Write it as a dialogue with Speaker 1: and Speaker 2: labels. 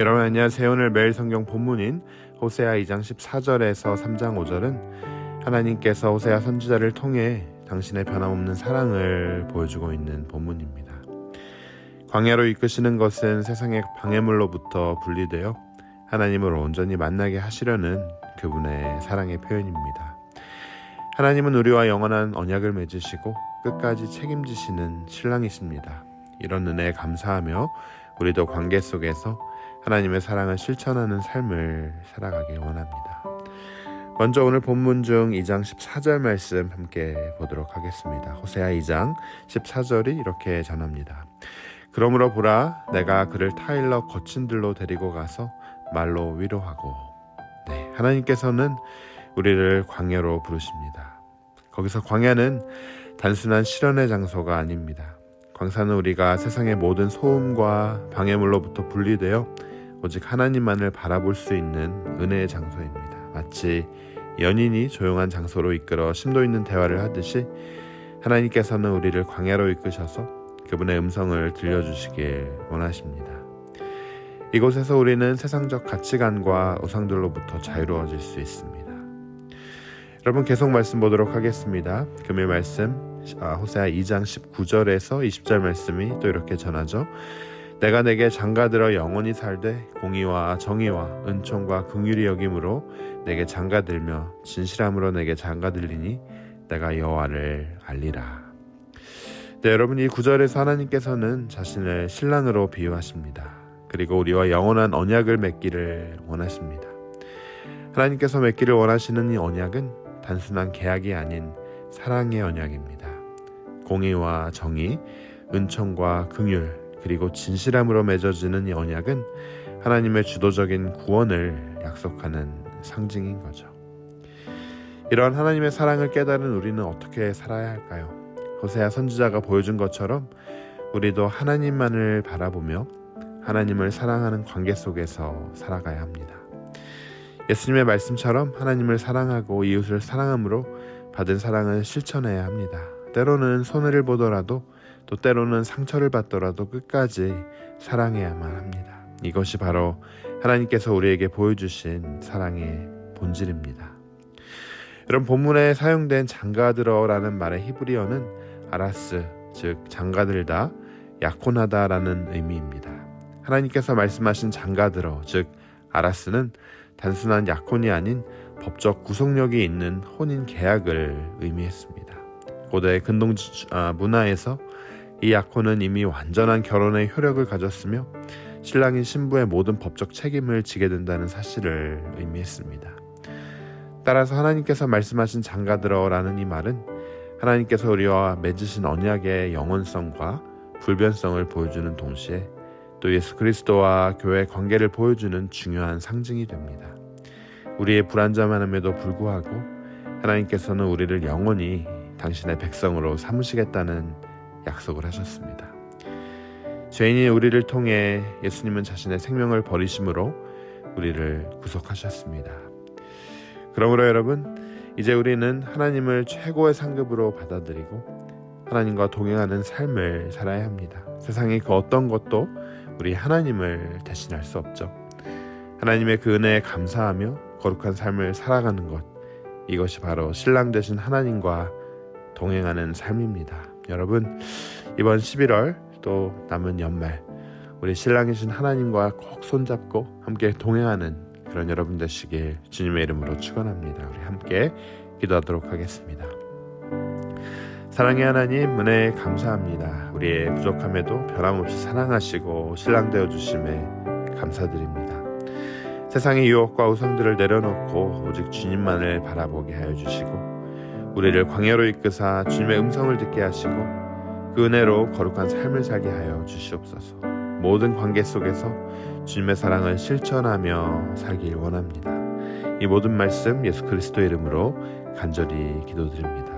Speaker 1: 여러분 안녕하세요. 오늘 매일 성경 본문인 호세아 2장 14절에서 3장 5절은 하나님께서 호세아 선지자를 통해 당신의 변함없는 사랑을 보여주고 있는 본문입니다. 광야로 이끄시는 것은 세상의 방해물로부터 분리되어 하나님을 온전히 만나게 하시려는 그분의 사랑의 표현입니다. 하나님은 우리와 영원한 언약을 맺으시고 끝까지 책임지시는 신랑이십니다. 이런 은혜에 감사하며 우리도 관계 속에서 하나님의 사랑을 실천하는 삶을 살아가길 원합니다. 먼저 오늘 본문 중 2장 14절 말씀 함께 보도록 하겠습니다. 호세아 2장 14절이 이렇게 전합니다. 그러므로 보라 내가 그를 타일러 거친 들로 데리고 가서 말로 위로하고 네, 하나님께서는 우리를 광야로 부르십니다. 거기서 광야는 단순한 실현의 장소가 아닙니다. 광사는 우리가 세상의 모든 소음과 방해물로부터 분리되어 오직 하나님만을 바라볼 수 있는 은혜의 장소입니다. 마치 연인이 조용한 장소로 이끌어 심도 있는 대화를 하듯이 하나님께서는 우리를 광야로 이끄셔서 그분의 음성을 들려주시길 원하십니다. 이곳에서 우리는 세상적 가치관과 우상들로부터 자유로워질 수 있습니다. 여러분 계속 말씀 보도록 하겠습니다. 금일 말씀 아, 호세아 2장 19절에서 20절 말씀이 또 이렇게 전하죠. 내가 내게 장가들어 영원히 살되 공의와 정의와 은총과 긍휼이 여김으로 내게 장가들며 진실함으로 내게 장가들리니 내가 여호와를 알리라. 네, 여러분 이 구절에서 하나님께서는 자신을 신랑으로 비유하십니다. 그리고 우리와 영원한 언약을 맺기를 원하십니다. 하나님께서 맺기를 원하시는 이 언약은 단순한 계약이 아닌 사랑의 언약입니다. 공의와 정의, 은총과 긍휼, 그리고 진실함으로 맺어지는 이 언약은 하나님의 주도적인 구원을 약속하는 상징인 거죠. 이런 하나님의 사랑을 깨달은 우리는 어떻게 살아야 할까요? 호세아 선지자가 보여준 것처럼 우리도 하나님만을 바라보며 하나님을 사랑하는 관계 속에서 살아가야 합니다. 예수님의 말씀처럼 하나님을 사랑하고 이웃을 사랑함으로 받은 사랑을 실천해야 합니다. 때로는 손해를 보더라도 또 때로는 상처를 받더라도 끝까지 사랑해야만 합니다. 이것이 바로 하나님께서 우리에게 보여주신 사랑의 본질입니다. 이런 본문에 사용된 장가들어라는 말의 히브리어는 아라스, 즉 장가들다, 약혼하다라는 의미입니다. 하나님께서 말씀하신 장가들어, 즉 아라스는 단순한 약혼이 아닌 법적 구속력이 있는 혼인 계약을 의미했습니다. 고대 근동 아, 문화에서 이 약혼은 이미 완전한 결혼의 효력을 가졌으며 신랑인 신부의 모든 법적 책임을 지게 된다는 사실을 의미했습니다. 따라서 하나님께서 말씀하신 장가들어라는 이 말은 하나님께서 우리와 맺으신 언약의 영원성과 불변성을 보여주는 동시에 또 예수 그리스도와 교회 관계를 보여주는 중요한 상징이 됩니다. 우리의 불안정함에도 불구하고 하나님께서는 우리를 영원히 당신의 백성으로 삼으시겠다는 약속을 하셨습니다. 죄인인 우리를 통해 예수님은 자신의 생명을 버리심으로 우리를 구속하셨습니다. 그러므로 여러분, 이제 우리는 하나님을 최고의 상급으로 받아들이고 하나님과 동행하는 삶을 살아야 합니다. 세상의 그 어떤 것도 우리 하나님을 대신할 수 없죠. 하나님의 그 은혜에 감사하며 거룩한 삶을 살아가는 것, 이것이 바로 신랑 되신 하나님과 동행하는 삶입니다. 여러분, 이번 11월 또 남은 연말, 우리 신랑이신 하나님과 꼭 손잡고 함께 동행하는 그런 여러분 되시길 주님의 이름으로 축원합니다. 우리 함께 기도하도록 하겠습니다. 사랑의 하나님 은혜 감사합니다. 우리의 부족함에도 변함없이 사랑하시고 신랑 되어 주심에 감사드립니다. 세상의 유혹과 우상들을 내려놓고 오직 주님만을 바라보게 하여 주시고 우리를 광야로 이끄사 주님의 음성을 듣게 하시고 그 은혜로 거룩한 삶을 살게 하여 주시옵소서. 모든 관계 속에서 주님의 사랑을 실천하며 살길 원합니다. 이 모든 말씀 예수 그리스도 이름으로 간절히 기도드립니다.